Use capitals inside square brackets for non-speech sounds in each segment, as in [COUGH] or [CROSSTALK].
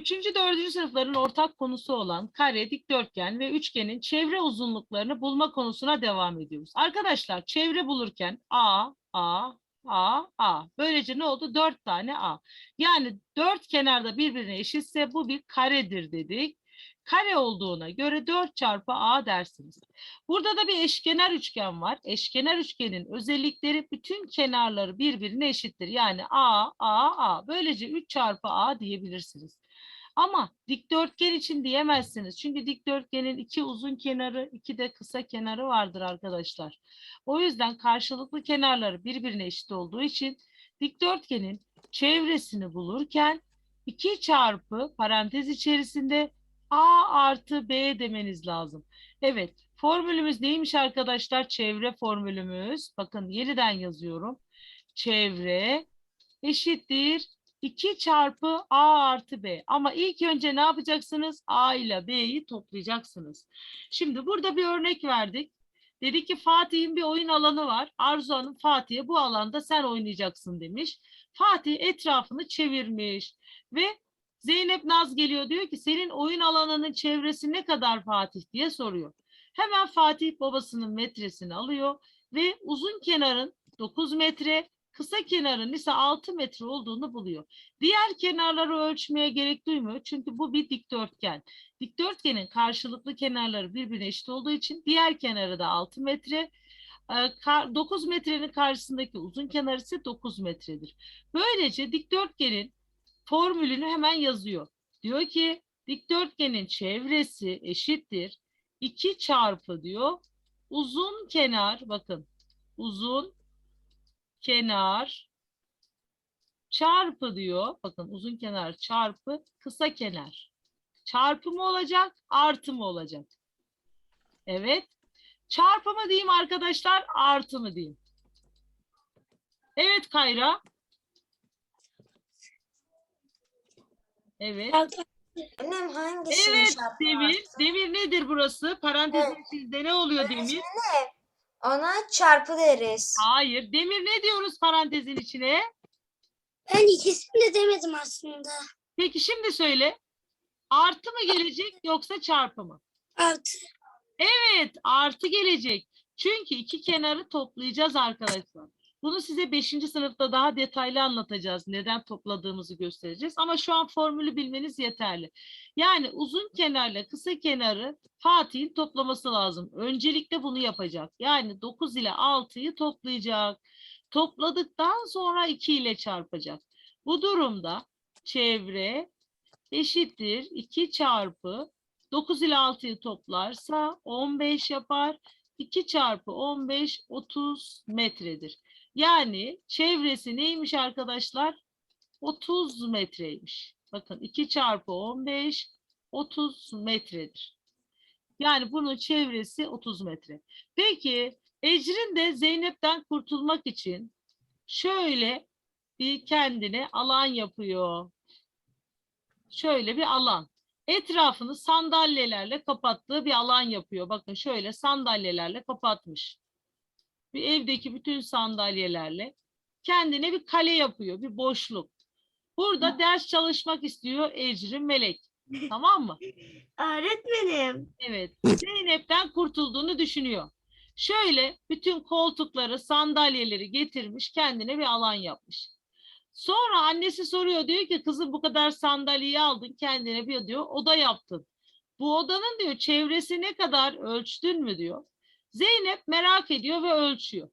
Üçüncü, dördüncü sınıfların ortak konusu olan kare, dikdörtgen ve üçgenin çevre uzunluklarını bulma konusuna devam ediyoruz. Arkadaşlar çevre bulurken A, A, A, A. Böylece ne oldu? Dört tane A. Yani dört kenarda birbirine eşitse bu bir karedir dedik. Kare olduğuna göre 4 çarpı A dersiniz. Burada da bir eşkenar üçgen var. Eşkenar üçgenin özellikleri bütün kenarları birbirine eşittir. Yani A, A, A. Böylece 3 çarpı A diyebilirsiniz. Ama dikdörtgen için diyemezsiniz. Çünkü dikdörtgenin iki uzun kenarı, iki de kısa kenarı vardır arkadaşlar. O yüzden karşılıklı kenarları birbirine eşit olduğu için dikdörtgenin çevresini bulurken 2 çarpı parantez içerisinde A artı B demeniz lazım. Evet, formülümüz neymiş arkadaşlar? Çevre formülümüz. Bakın yeniden yazıyorum. Çevre eşittir 2 çarpı A artı B. Ama ilk önce ne yapacaksınız? A ile B'yi toplayacaksınız. Şimdi burada bir örnek verdik. Dedi ki Fatih'in bir oyun alanı var. Arzu Hanım Fatih'e bu alanda sen oynayacaksın demiş. Fatih etrafını çevirmiş ve Zeynep Naz geliyor diyor ki senin oyun alanının çevresi ne kadar Fatih diye soruyor. Hemen Fatih babasının metresini alıyor ve uzun kenarın 9 metre, kısa kenarın ise 6 metre olduğunu buluyor. Diğer kenarları ölçmeye gerek duymuyor çünkü bu bir dikdörtgen. Dikdörtgenin karşılıklı kenarları birbirine eşit olduğu için diğer kenarı da 6 metre. 9 metrenin karşısındaki uzun kenar ise 9 metredir. Böylece dikdörtgenin formülünü hemen yazıyor. Diyor ki dikdörtgenin çevresi eşittir 2 çarpı diyor uzun kenar bakın uzun kenar çarpı diyor bakın uzun kenar çarpı kısa kenar çarpı mı olacak artı mı olacak evet çarpı mı diyeyim arkadaşlar artı mı diyeyim evet Kayra evet Annem hangisini Evet çarpı Demir. artı? Demir nedir burası? Parantezin Evet. içinde ne oluyor Demir? Ona çarpı deriz. Hayır. Demir ne diyoruz parantezin içine? Ben ikisini de demedim aslında. Peki şimdi söyle. Artı mı gelecek yoksa çarpı mı? Artı. Evet artı gelecek. Çünkü iki kenarı toplayacağız arkadaşlar. Bunu size 5. sınıfta daha detaylı anlatacağız. Neden topladığımızı göstereceğiz. Ama şu an formülü bilmeniz yeterli. Yani uzun kenarla kısa kenarı Fatih'in toplaması lazım. Öncelikle bunu yapacak. Yani 9 ile 6'yı toplayacak. Topladıktan sonra 2 ile çarpacak. Bu durumda çevre eşittir 2 çarpı 9 ile 6'yı toplarsa 15 yapar. 2 çarpı 15 30 metredir. Yani çevresi neymiş arkadaşlar? 30 metreymiş. Bakın 2 çarpı 15 30 metredir. Yani bunun çevresi 30 metre. Peki Ecrin de Zeynep'ten kurtulmak için şöyle bir kendine alan yapıyor. Şöyle bir alan. Etrafını sandalyelerle kapattığı bir alan yapıyor. Bakın şöyle sandalyelerle kapatmış. Bir evdeki bütün sandalyelerle kendine bir kale yapıyor, bir boşluk. Burada ders çalışmak istiyor Ecrin Melek. Tamam mı? [LAUGHS] Öğretmenim. Evet. Zeynep'ten kurtulduğunu düşünüyor. Şöyle bütün koltukları, sandalyeleri getirmiş, kendine bir alan yapmış. Sonra annesi soruyor diyor ki kızım bu kadar sandalyeyi aldın kendine bir diyor oda yaptın. Bu odanın diyor çevresi ne kadar ölçtün mü diyor. Zeynep merak ediyor ve ölçüyor.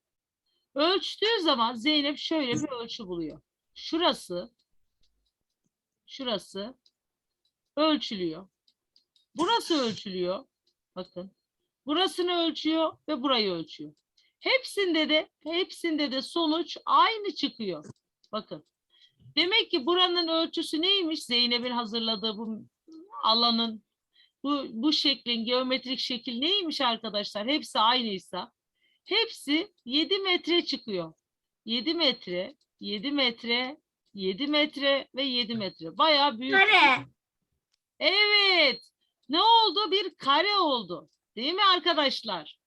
Ölçtüğü zaman Zeynep şöyle bir ölçü buluyor. Şurası şurası ölçülüyor. Burası ölçülüyor. Bakın. Burasını ölçüyor ve burayı ölçüyor. Hepsinde de hepsinde de sonuç aynı çıkıyor. Bakın. Demek ki buranın ölçüsü neymiş? Zeynep'in hazırladığı bu alanın bu, bu şeklin geometrik şekil neymiş arkadaşlar? Hepsi aynıysa hepsi 7 metre çıkıyor. 7 metre, 7 metre, 7 metre ve 7 metre. Bayağı büyük. Kare. Evet. Ne oldu? Bir kare oldu. Değil mi arkadaşlar?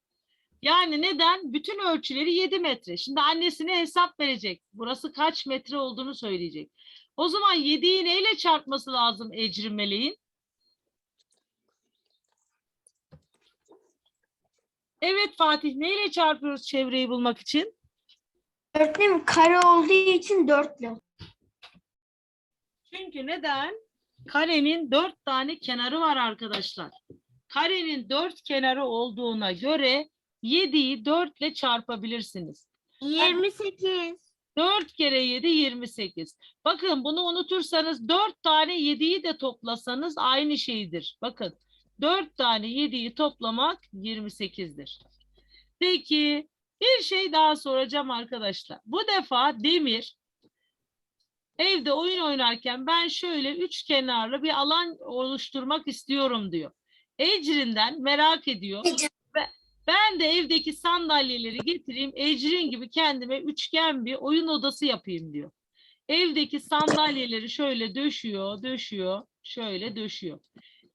Yani neden? Bütün ölçüleri 7 metre. Şimdi annesine hesap verecek. Burası kaç metre olduğunu söyleyecek. O zaman 7'yi neyle çarpması lazım Ecrin Evet Fatih neyle çarpıyoruz çevreyi bulmak için? Öğretmenim kare olduğu için dörtle. Çünkü neden? Karenin dört tane kenarı var arkadaşlar. Karenin dört kenarı olduğuna göre 7'yi 4 ile çarpabilirsiniz. 28. 4 kere 7 28. Bakın bunu unutursanız 4 tane 7'yi de toplasanız aynı şeydir. Bakın 4 tane 7'yi toplamak 28'dir. Peki bir şey daha soracağım arkadaşlar. Bu defa Demir evde oyun oynarken ben şöyle üç kenarlı bir alan oluşturmak istiyorum diyor. Ecrin'den merak ediyor. Ben de evdeki sandalyeleri getireyim, Ecrin gibi kendime üçgen bir oyun odası yapayım diyor. Evdeki sandalyeleri şöyle döşüyor, döşüyor, şöyle döşüyor.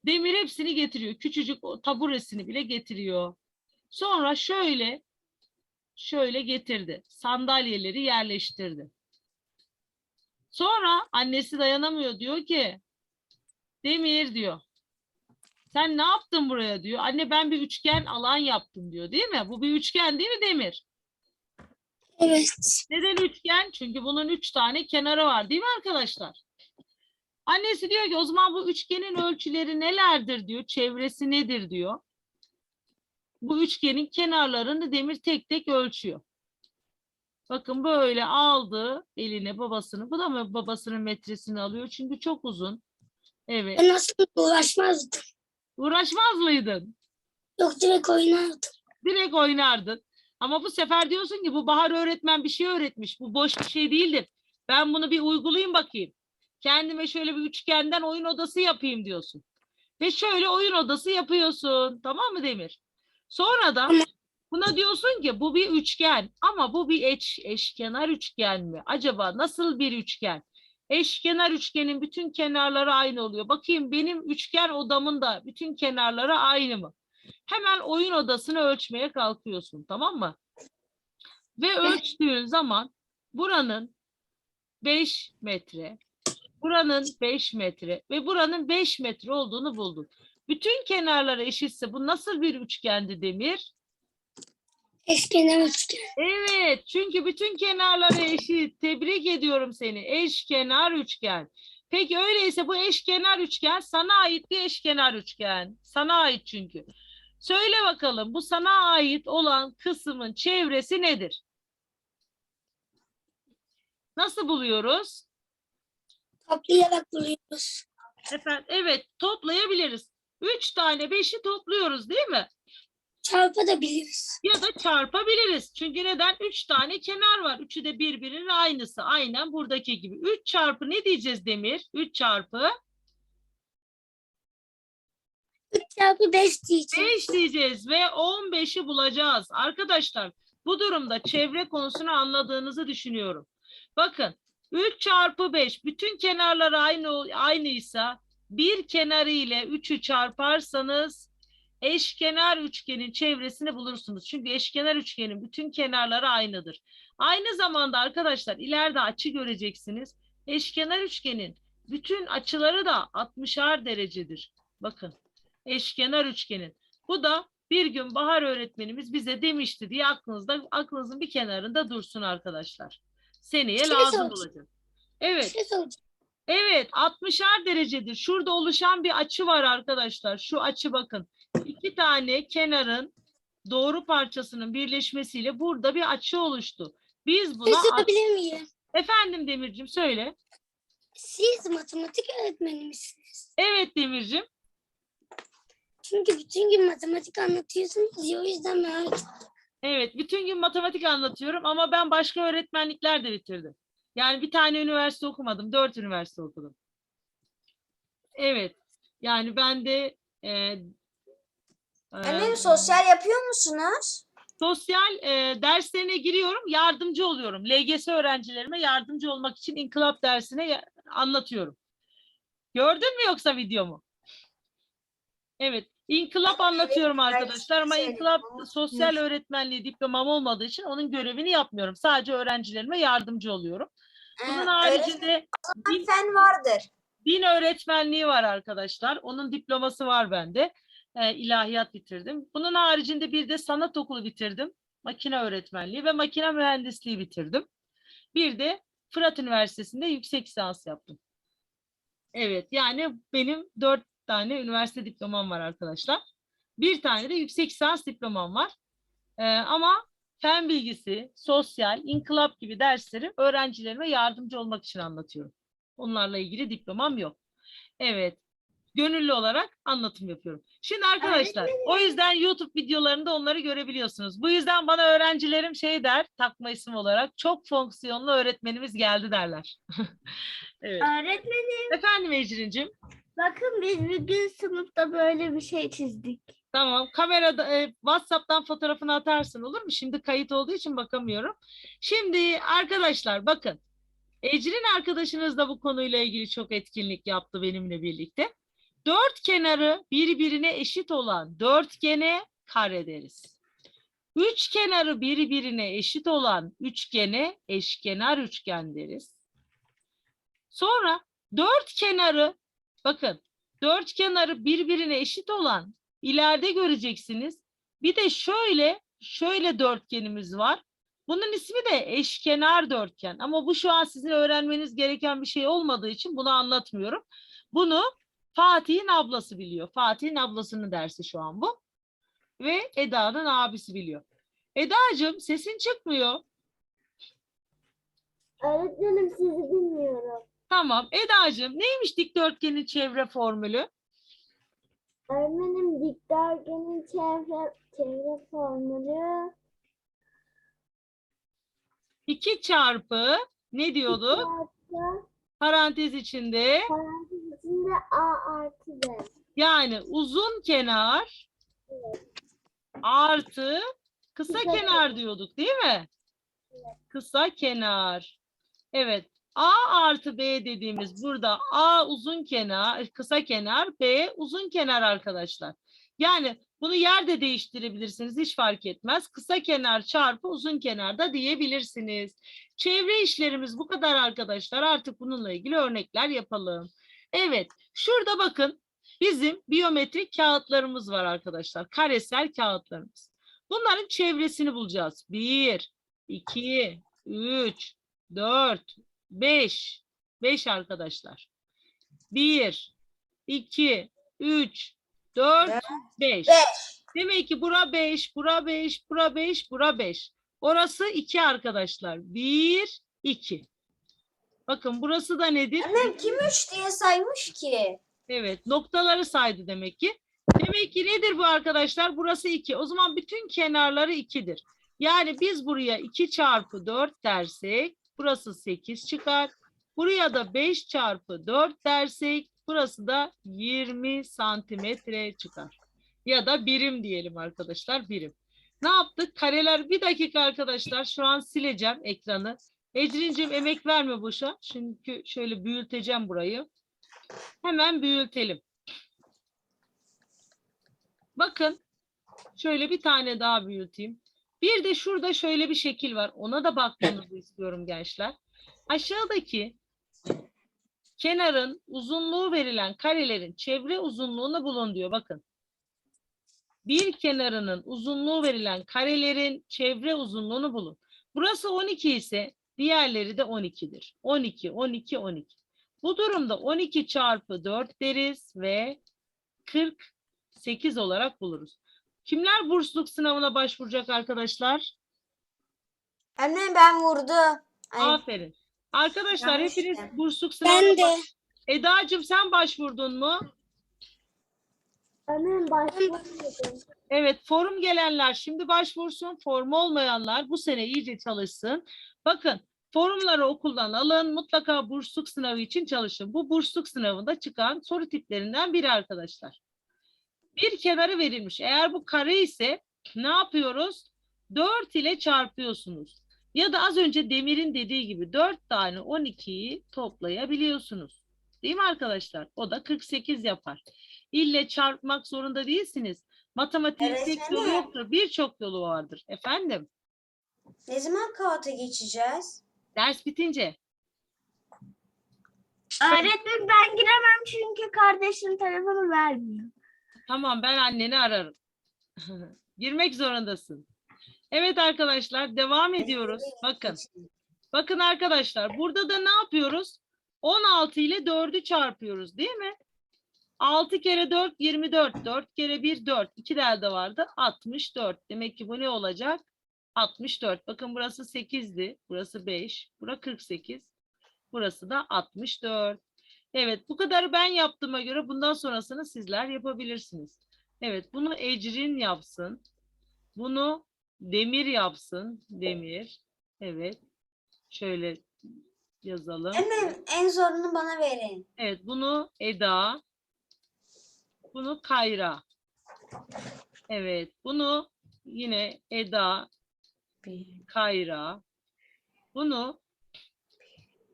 Demir hepsini getiriyor. Küçücük o taburesini bile getiriyor. Sonra şöyle, şöyle getirdi. Sandalyeleri yerleştirdi. Sonra annesi dayanamıyor diyor ki, Demir diyor. Sen ne yaptın buraya diyor. Anne ben bir üçgen alan yaptım diyor değil mi? Bu bir üçgen değil mi Demir? Evet. Neden üçgen? Çünkü bunun üç tane kenarı var değil mi arkadaşlar? Annesi diyor ki o zaman bu üçgenin ölçüleri nelerdir diyor. Çevresi nedir diyor. Bu üçgenin kenarlarını Demir tek tek ölçüyor. Bakın böyle aldı eline babasını. Bu da mı babasının metresini alıyor? Çünkü çok uzun. Evet. Ben aslında uğraşmazdım. Uğraşmaz mıydın? Yok direkt oynardım. direkt oynardın. Ama bu sefer diyorsun ki bu Bahar öğretmen bir şey öğretmiş. Bu boş bir şey değildir. Ben bunu bir uygulayayım bakayım. Kendime şöyle bir üçgenden oyun odası yapayım diyorsun. Ve şöyle oyun odası yapıyorsun. Tamam mı Demir? Sonra da buna diyorsun ki bu bir üçgen ama bu bir eş, eşkenar üçgen mi? Acaba nasıl bir üçgen? Eşkenar üçgenin bütün kenarları aynı oluyor. Bakayım benim üçgen odamın da bütün kenarları aynı mı? Hemen oyun odasını ölçmeye kalkıyorsun tamam mı? Ve ölçtüğün zaman buranın 5 metre, buranın 5 metre ve buranın 5 metre olduğunu buldun. Bütün kenarları eşitse bu nasıl bir üçgendi Demir? Eşkenar üçgen. Evet, çünkü bütün kenarları eşit. Tebrik ediyorum seni. Eşkenar üçgen. Peki öyleyse bu eşkenar üçgen sana ait bir eşkenar üçgen. Sana ait çünkü. Söyle bakalım bu sana ait olan kısmın çevresi nedir? Nasıl buluyoruz? Toplayarak buluyoruz. Efendim, evet toplayabiliriz. Üç tane beşi topluyoruz değil mi? Çarpabiliriz. Ya da çarpabiliriz. Çünkü neden? Üç tane kenar var. Üçü de birbirinin aynısı. Aynen buradaki gibi. Üç çarpı ne diyeceğiz Demir? Üç çarpı 3 çarpı 5 diyeceğim. 5 diyeceğiz ve 15'i bulacağız. Arkadaşlar bu durumda çevre konusunu anladığınızı düşünüyorum. Bakın 3 çarpı 5 bütün kenarları aynı aynıysa bir kenarı ile 3'ü çarparsanız eşkenar üçgenin çevresini bulursunuz. Çünkü eşkenar üçgenin bütün kenarları aynıdır. Aynı zamanda arkadaşlar ileride açı göreceksiniz. Eşkenar üçgenin bütün açıları da 60'ar derecedir. Bakın eşkenar üçgenin. Bu da bir gün Bahar öğretmenimiz bize demişti diye aklınızda aklınızın bir kenarında dursun arkadaşlar. Seneye şey lazım soracağım. olacak. Evet. şey soracağım. Evet 60'ar derecedir. Şurada oluşan bir açı var arkadaşlar. Şu açı bakın. İki tane kenarın doğru parçasının birleşmesiyle burada bir açı oluştu. Biz şey buna aç- sorabilir miyim? efendim Demircim söyle. Siz matematik öğretmeni misiniz? Evet Demircim. Çünkü bütün gün matematik anlatıyorsunuz ya o yüzden merak ettim. Evet, bütün gün matematik anlatıyorum ama ben başka öğretmenlikler de bitirdim. Yani bir tane üniversite okumadım, dört üniversite okudum. Evet, yani ben de e, e, Annem sosyal yapıyor musunuz? sosyal e, derslerine giriyorum, yardımcı oluyorum. LGS öğrencilerime yardımcı olmak için inkılap dersine anlatıyorum. Gördün mü yoksa videomu? Evet, inkılap anlatıyorum arkadaşlar ama inkılap sosyal öğretmenliği diplomam olmadığı için onun görevini yapmıyorum. Sadece öğrencilerime yardımcı oluyorum. Bunun haricinde öğretmen fen vardır. din öğretmenliği var arkadaşlar. Onun diploması var bende. Ee, ilahiyat bitirdim. Bunun haricinde bir de sanat okulu bitirdim. Makine öğretmenliği ve makine mühendisliği bitirdim. Bir de Fırat Üniversitesi'nde yüksek lisans yaptım. Evet yani benim dört tane üniversite diplomam var arkadaşlar. Bir tane de yüksek lisans diplomam var. Ee, ama fen bilgisi, sosyal, inkılap gibi dersleri öğrencilerime yardımcı olmak için anlatıyorum. Onlarla ilgili diplomam yok. Evet. Gönüllü olarak anlatım yapıyorum. Şimdi arkadaşlar o yüzden YouTube videolarında onları görebiliyorsunuz. Bu yüzden bana öğrencilerim şey der takma isim olarak çok fonksiyonlu öğretmenimiz geldi derler. [LAUGHS] evet. Öğretmenim Efendim Ecrin'cim. Bakın biz bir gün sınıfta böyle bir şey çizdik. Tamam. Kamerada e, WhatsApp'tan fotoğrafını atarsın olur mu? Şimdi kayıt olduğu için bakamıyorum. Şimdi arkadaşlar bakın. Ecrin arkadaşınız da bu konuyla ilgili çok etkinlik yaptı benimle birlikte. Dört kenarı birbirine eşit olan dörtgene kare deriz. Üç kenarı birbirine eşit olan üçgene eşkenar üçgen deriz. Sonra dört kenarı bakın dört kenarı birbirine eşit olan ileride göreceksiniz. Bir de şöyle şöyle dörtgenimiz var. Bunun ismi de eşkenar dörtgen. Ama bu şu an sizin öğrenmeniz gereken bir şey olmadığı için bunu anlatmıyorum. Bunu Fatih'in ablası biliyor. Fatih'in ablasının dersi şu an bu. Ve Eda'nın abisi biliyor. Eda'cığım sesin çıkmıyor. Öğretmenim sizi bilmiyorum. Tamam. Eda'cığım neymiş dikdörtgenin çevre formülü? Öğretmenim dikdörtgenin çevre, çevre formülü 2 çarpı ne diyordu? çarpı Parantez içinde parantez içinde a artı b. Yani uzun kenar artı kısa Kısa kenar diyorduk değil mi? Kısa kenar. Evet. A artı B dediğimiz burada A uzun kenar, kısa kenar, B uzun kenar arkadaşlar. Yani bunu yerde değiştirebilirsiniz hiç fark etmez. Kısa kenar çarpı uzun kenar da diyebilirsiniz. Çevre işlerimiz bu kadar arkadaşlar. Artık bununla ilgili örnekler yapalım. Evet. Şurada bakın bizim biyometrik kağıtlarımız var arkadaşlar. Karesel kağıtlarımız. Bunların çevresini bulacağız. 1, 2, 3, 4, 5. 5 arkadaşlar. 1, 2, 3, 4, 5. Beş. Demek ki bura 5, bura 5, bura 5, bura 5. Orası 2 arkadaşlar. 1, 2. Bakın burası da nedir? Annem kim üç diye saymış ki? Evet, noktaları saydı demek ki. Demek ki nedir bu arkadaşlar? Burası 2. O zaman bütün kenarları 2'dir. Yani biz buraya 2 çarpı 4 dersek burası 8 çıkar. Buraya da 5 çarpı 4 dersek burası da 20 santimetre çıkar. Ya da birim diyelim arkadaşlar birim. Ne yaptık? Kareler bir dakika arkadaşlar. Şu an sileceğim ekranı. Ecrin'cim emek verme boşa. Çünkü şöyle büyüteceğim burayı. Hemen büyütelim. Bakın şöyle bir tane daha büyüteyim. Bir de şurada şöyle bir şekil var. Ona da bakmanızı istiyorum gençler. Aşağıdaki kenarın uzunluğu verilen karelerin çevre uzunluğunu bulun diyor. Bakın. Bir kenarının uzunluğu verilen karelerin çevre uzunluğunu bulun. Burası 12 ise diğerleri de 12'dir. 12, 12, 12. Bu durumda 12 çarpı 4 deriz ve 48 olarak buluruz. Kimler bursluluk sınavına başvuracak arkadaşlar? Annem ben vurdu. Ay, Aferin. Arkadaşlar yanlış hepiniz işte. bursluluk sınavına Ben de. Eda'cığım sen başvurdun mu? Öğretmenim başlamadım. Evet, forum gelenler şimdi başvursun, forum olmayanlar bu sene iyice çalışsın. Bakın, forumları okuldan alın, mutlaka bursluluk sınavı için çalışın. Bu bursluluk sınavında çıkan soru tiplerinden biri arkadaşlar. Bir kenarı verilmiş. Eğer bu kare ise ne yapıyoruz? 4 ile çarpıyorsunuz. Ya da az önce Demir'in dediği gibi 4 tane 12'yi toplayabiliyorsunuz. Değil mi arkadaşlar? O da 48 yapar. İlle çarpmak zorunda değilsiniz. Matematiğin Evet, tek yolu yoktur. Birçok yolu vardır. Efendim, Ne zaman kağıta geçeceğiz? ders bitince. Öğretmenim ben giremem çünkü kardeşim telefonu vermiyor. Tamam ben anneni ararım. [LAUGHS] Girmek zorundasın. Evet arkadaşlar devam ediyoruz. Bakın. Bakın arkadaşlar burada da ne yapıyoruz? 16 ile 4'ü çarpıyoruz değil mi? 6 kere 4 24. 4 kere 1 4. 2 de elde vardı. 64. Demek ki bu ne olacak? 64. Bakın burası 8'di. Burası 5. Bura 48. Burası da 64. Evet bu kadarı ben yaptığıma göre bundan sonrasını sizler yapabilirsiniz. Evet bunu Ecrin yapsın. Bunu Demir yapsın. Demir. Evet. Şöyle yazalım. Öğretmenim en zorunu bana verin. Evet bunu Eda. Bunu Kayra. Evet bunu yine Eda, Kayra. Bunu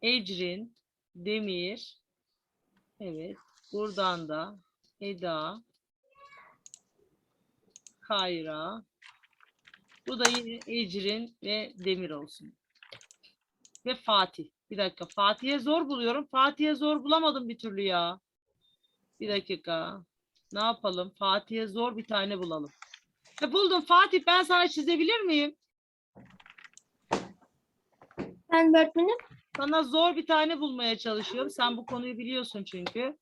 Ecrin, Demir. Evet buradan da Eda, Kayra. Bu da yine Ecrin ve Demir olsun. Ve Fatih. Bir dakika. Fatih'e zor buluyorum. Fatih'e zor bulamadım bir türlü ya. Bir dakika. Ne yapalım? Fatih'e zor bir tane bulalım. E buldum. Fatih ben sana çizebilir miyim? Ben öğretmenim. Sana zor bir tane bulmaya çalışıyorum. Sen bu konuyu biliyorsun çünkü.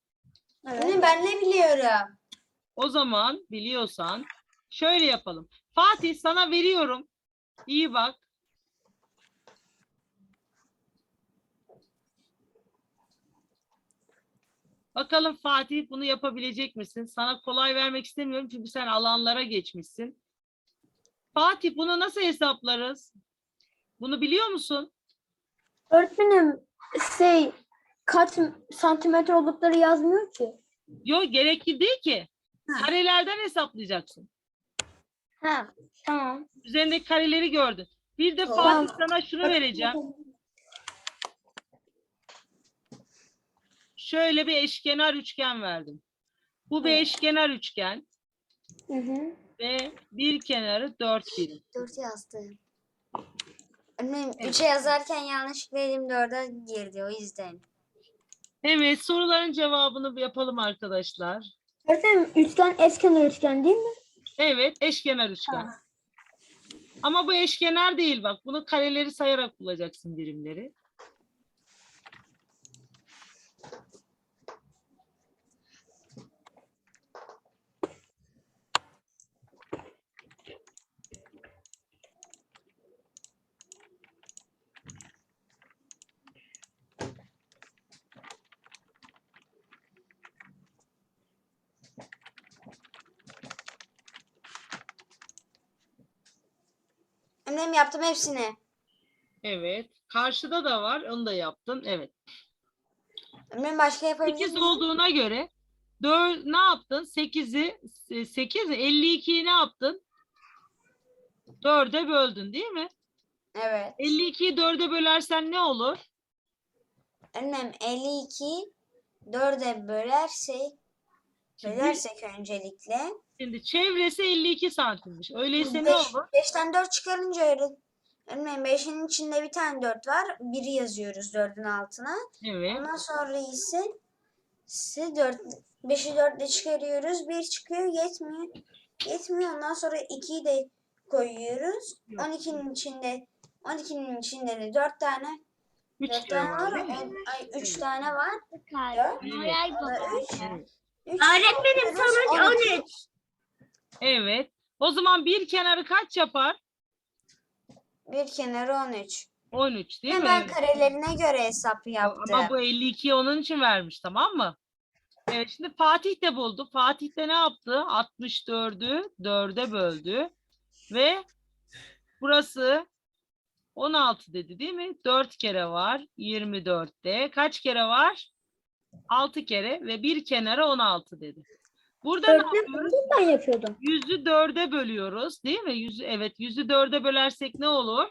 Öğretmenim ben ne biliyorum? O zaman biliyorsan şöyle yapalım. Fatih sana veriyorum. İyi bak. Bakalım Fatih bunu yapabilecek misin? Sana kolay vermek istemiyorum çünkü sen alanlara geçmişsin. Fatih bunu nasıl hesaplarız? Bunu biliyor musun? Öğretmenim şey kaç santimetre oldukları yazmıyor ki. Yok gerekli değil ki. Karelerden hesaplayacaksın. Ha tamam. Üzerindeki kareleri gördün. Bir de Tamam. Fatih sana şunu vereceğim. Şöyle bir eşkenar üçgen verdim. Bu bir eşkenar üçgen Hı hı. ve bir kenarı dört birim. Dört yazdım. Öğretmenim üçe yazarken yanlışlıkla elim dörde girdi o yüzden. Evet soruların cevabını yapalım arkadaşlar. Öğretmenim üçgen eşkenar üçgen değil mi? Evet eşkenar üçgen. Ama bu eşkenar değil bak. Bunu kareleri sayarak bulacaksın birimleri. Öğretmenim yaptım hepsini. Evet. Karşıda da var. Onu da yaptın. Evet. Öğretmenim başka yapabilir 8 miyim? olduğuna göre 4 ne yaptın? 8'i 8 mi? 52'yi ne yaptın? 4'e böldün değil mi? Evet. 52'yi 4'e bölersen ne olur? Öğretmenim 52 dörde bölersek Şimdi- bölersek öncelikle Şimdi çevresi 52 santimmiş. Öyleyse ne olur? 5'ten 4 çıkarınca öğret- Öğretmenim 5'in içinde bir tane 4 var. Biri yazıyoruz 4'ün altına. Evet. Ondan sonra ise ise 4 5'i 4 ile çıkarıyoruz. 1 çıkıyor yetmiyor. Yetmiyor. Ondan sonra 2'yi de koyuyoruz. Yok. 12'nin içinde 12'nin içinde de 4 tane 3 4 kere tane var Ay 3 tane var. Dört. Evet. Noel O da Baba. 3. Evet. Öğretmenim sonuç 13. Evet. O zaman bir kenarı kaç yapar? Bir kenarı 13. 13 değil Ve mi? ben karelerine göre hesap yaptım. Ama bu 52'yi onun için vermiş tamam mı? Evet şimdi Fatih de buldu. Fatih de ne yaptı? 64'ü 4'e böldü. Ve burası 16 dedi değil mi? 4 kere var 24'te. Kaç kere var? 6 kere ve bir kenara 16 dedi. Burada ne yapıyoruz? ben yapıyordum. Yüzü dörde bölüyoruz değil mi? Yüzü, evet yüzü dörde bölersek ne olur?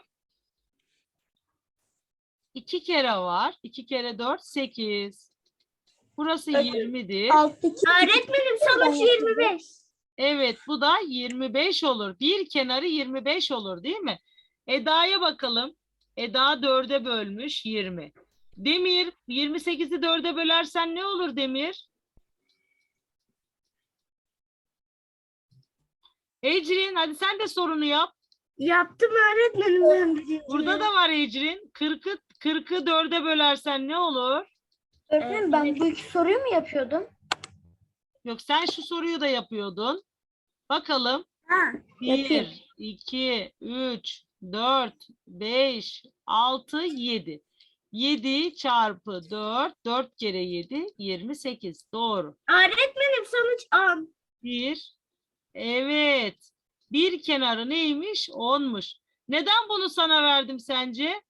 İki kere var. İki kere dört, sekiz. Burası Evet. 20'dir. Alttaki Öğretmenim sonuç 25. Evet bu da 25 olur. Bir kenarı 25 olur değil mi? Eda'ya bakalım. Eda dörde bölmüş 20. Demir 28'i 4'e bölersen ne olur Demir? Ecrin hadi sen de sorunu yap. Yaptım öğretmenim ben. Burada da var Ecrin. 40'ı 40'ı 4'e bölersen ne olur? Öğretmenim ben bu iki soruyu mu yapıyordum? Yok sen şu soruyu da yapıyordun. Bakalım. Ha, 1, Yapayım. 2, 3, 4, 5, 6, 7. 7 çarpı 4, 4 kere 7, 28. Doğru. öğretmenim sonuç 10. 1. Evet. Bir kenarı neymiş? 10'muş. Neden bunu sana verdim sence?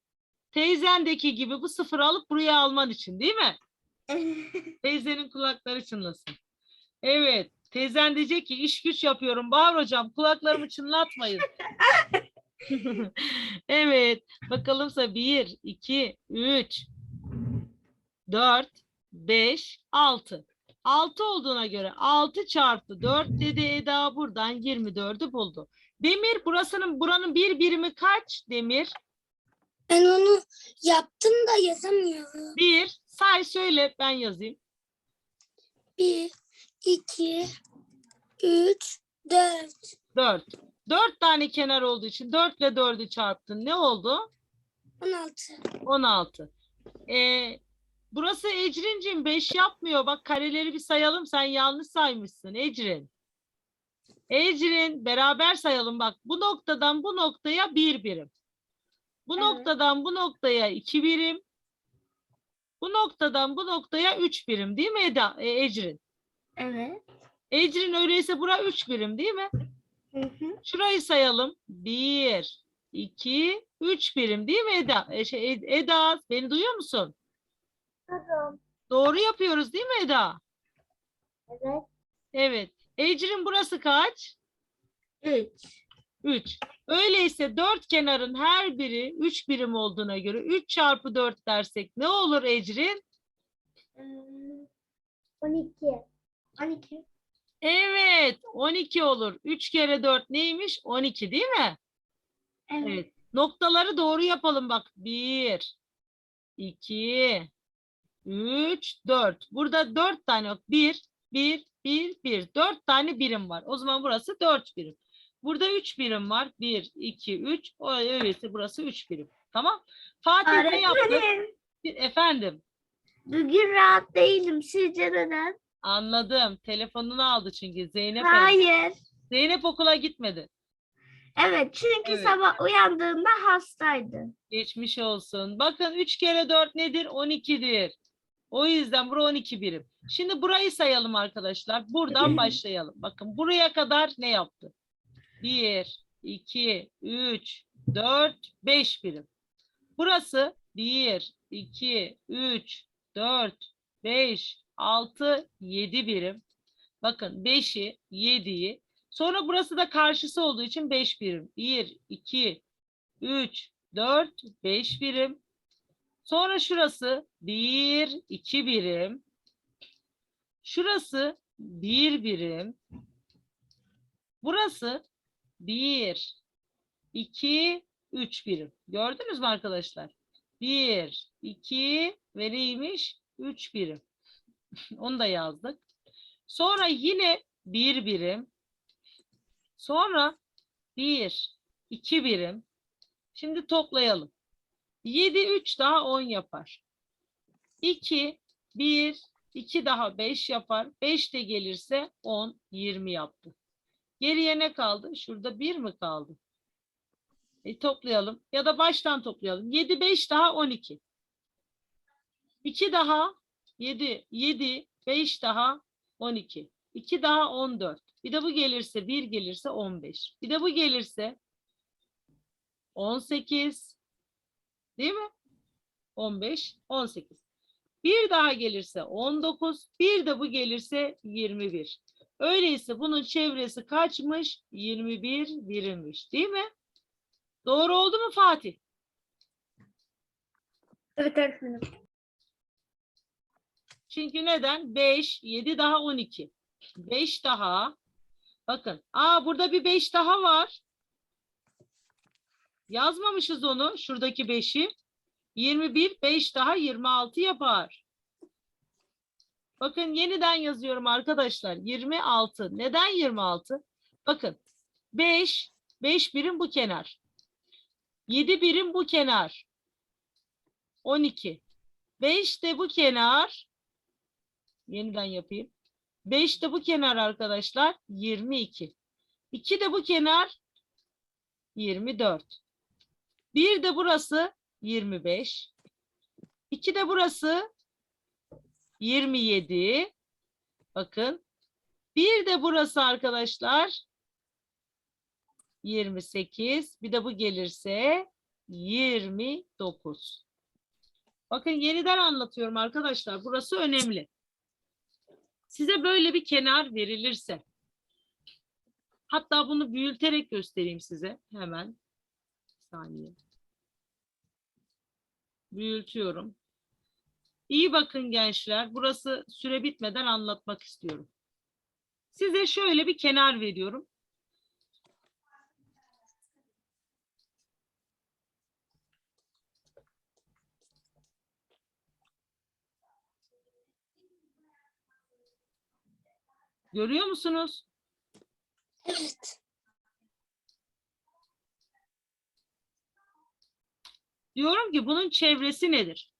Teyzendeki gibi bu sıfırı alıp buraya alman için değil mi? [LAUGHS] Teyzenin kulakları çınlasın. Evet. Teyzen diyecek ki iş güç yapıyorum. Bahar hocam kulaklarımı çınlatmayın. [LAUGHS] evet. Bakalımsa 1, 2, 3, 4, 5, 6. 6 olduğuna göre 6 çarpı 4 dedi Eda buradan 24'ü buldu. Demir burasının buranın bir birimi kaç Demir? Ben onu yaptım da yazamıyorum. 1 say söyle ben yazayım. Bir, iki, üç, dört. 4. 4 tane kenar olduğu için 4 ile 4'ü çarptın. Ne oldu? On altı. 16. Ee, burası Ecrin'cim 5 yapmıyor. Bak kareleri bir sayalım. Sen yanlış saymışsın Ecrin. Ecrin beraber sayalım. Bak bu noktadan bu noktaya bir birim. Bu Evet. noktadan bu noktaya iki birim. Bu noktadan bu noktaya üç birim değil mi Eda? E, Ecrin? Evet. Ecrin öyleyse bura üç birim değil mi? Hı hı. Şurayı sayalım. 1, 2, 3 birim değil mi Eda? E, şey, Ed- Eda beni duyuyor musun? Doğru yapıyoruz değil mi Eda? Evet. Evet. Ecrin burası kaç? 3. 3. Öyleyse dört kenarın her biri 3 birim olduğuna göre 3 çarpı 4 dersek ne olur Ecrin? 12. 12. Evet 12 olur. 3 kere 4 neymiş? 12 değil mi? Evet. Evet. Noktaları doğru yapalım bak. 1, 2, 3, 4. Burada 4 tane yok. 1, 1, 1, 1. 4 tane birim var. O zaman burası 4 birim. Burada 3 birim var. 1, 2, 3. O öyleyse burası 3 birim. Tamam. Fatih ne yaptı? Öğretmenim Efendim. bugün rahat değilim. Sizce neden? Anladım. Telefonunu aldı çünkü Zeynep. Hayır. Zeynep okula gitmedi. Evet çünkü Evet. sabah uyandığında hastaydı. Geçmiş olsun. Bakın 3 kere 4 nedir? 12'dir. O yüzden bura 12 birim. Şimdi burayı sayalım arkadaşlar. Buradan başlayalım. Bakın buraya kadar ne yaptı? 1, 2, 3, 4, 5 birim. Burası 1, 2, 3, 4, 5, 6, 7 birim. Bakın 5'i, 7'yi. Sonra burası da karşısı olduğu için 5 birim. 1, 2, 3, 4, 5 birim. Sonra şurası 1, 2 birim. Şurası 1 birim. Burası 1, 2, 3 birim. Gördünüz mü arkadaşlar? 1, 2 ve neymiş? 3 birim. [LAUGHS] Onu da yazdık. Sonra yine 1 birim. Sonra 1, 2 birim. Şimdi toplayalım. 7, 3 daha 10 yapar. 2, 1, 2 daha 5 yapar. 5 de gelirse 10, 20 yaptı. Geriye ne kaldı? Şurada 1 mi kaldı? E, toplayalım. Ya da baştan toplayalım. 7, 5 daha 12. 2 daha 7, 7, 5 daha 12. 2 daha 14. Bir de bu gelirse 1 gelirse 15. Bir de bu gelirse 18. Değil mi? 15, 18. Bir daha gelirse 19, bir de bu gelirse 21. Öyleyse bunun çevresi kaçmış? 21 birimmiş, değil mi? Doğru oldu mu Fatih? Evet öğretmenim. Çünkü neden? 5, 7 daha 12. 5 daha. Bakın. Aa burada bir 5 daha var. Yazmamışız onu. Şuradaki 5'i. 21, 5 daha 26 yapar. Bakın yeniden yazıyorum arkadaşlar. 26. Neden 26? Bakın 5, 5 birim bu kenar. 7 birim bu kenar. 12. 5 de bu kenar. Yeniden yapayım. 5 de bu kenar arkadaşlar 22. 2 de bu kenar 24. 1 de burası 25. 2 de burası 27. Bakın. Bir de burası arkadaşlar 28. Bir de bu gelirse 29. Bakın yeniden anlatıyorum arkadaşlar. Burası önemli. Size böyle bir kenar verilirse hatta bunu büyüterek göstereyim size hemen. Saniye. Büyütüyorum. İyi bakın gençler. Burası süre bitmeden anlatmak istiyorum. Size şöyle bir kenar veriyorum. Görüyor musunuz? Evet. Diyorum ki bunun çevresi nedir?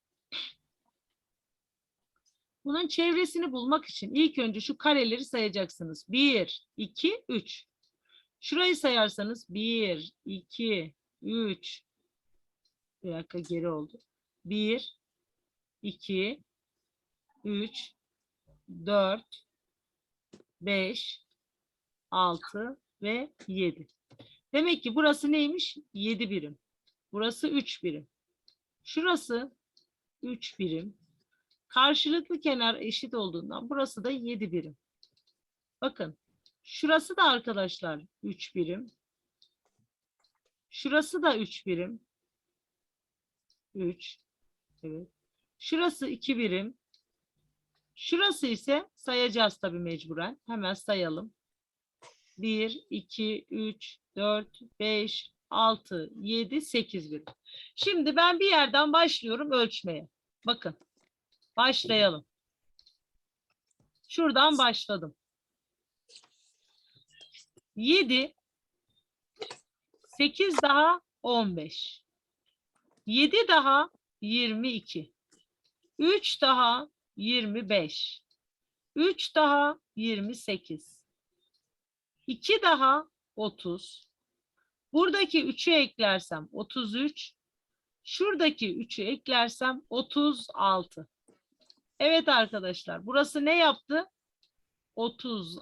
Bunun çevresini bulmak için ilk önce şu kareleri sayacaksınız. 1, 2, 3. Şurayı sayarsanız 1, 2, 3. Bir dakika geri oldu. 1, 2, 3, 4, 5, 6 ve 7. Demek ki burası neymiş? 7 birim. Burası 3 birim. Şurası 3 birim. Karşılıklı kenar eşit olduğundan burası da 7 birim. Bakın şurası da arkadaşlar 3 birim. Şurası da 3 birim. 3. Evet. Şurası 2 birim. Şurası ise sayacağız tabii mecburen. Hemen sayalım. 1, 2, 3, 4, 5, 6, 7, 8 birim. Şimdi ben bir yerden başlıyorum ölçmeye. Bakın. Başlayalım. Şuradan başladım. 7 8 daha 15. 7 daha 22. 3 daha 25. 3 daha 28. 2 daha 30. Buradaki 3'ü eklersem 33. Şuradaki 3'ü eklersem 36. Evet arkadaşlar burası ne yaptı? 36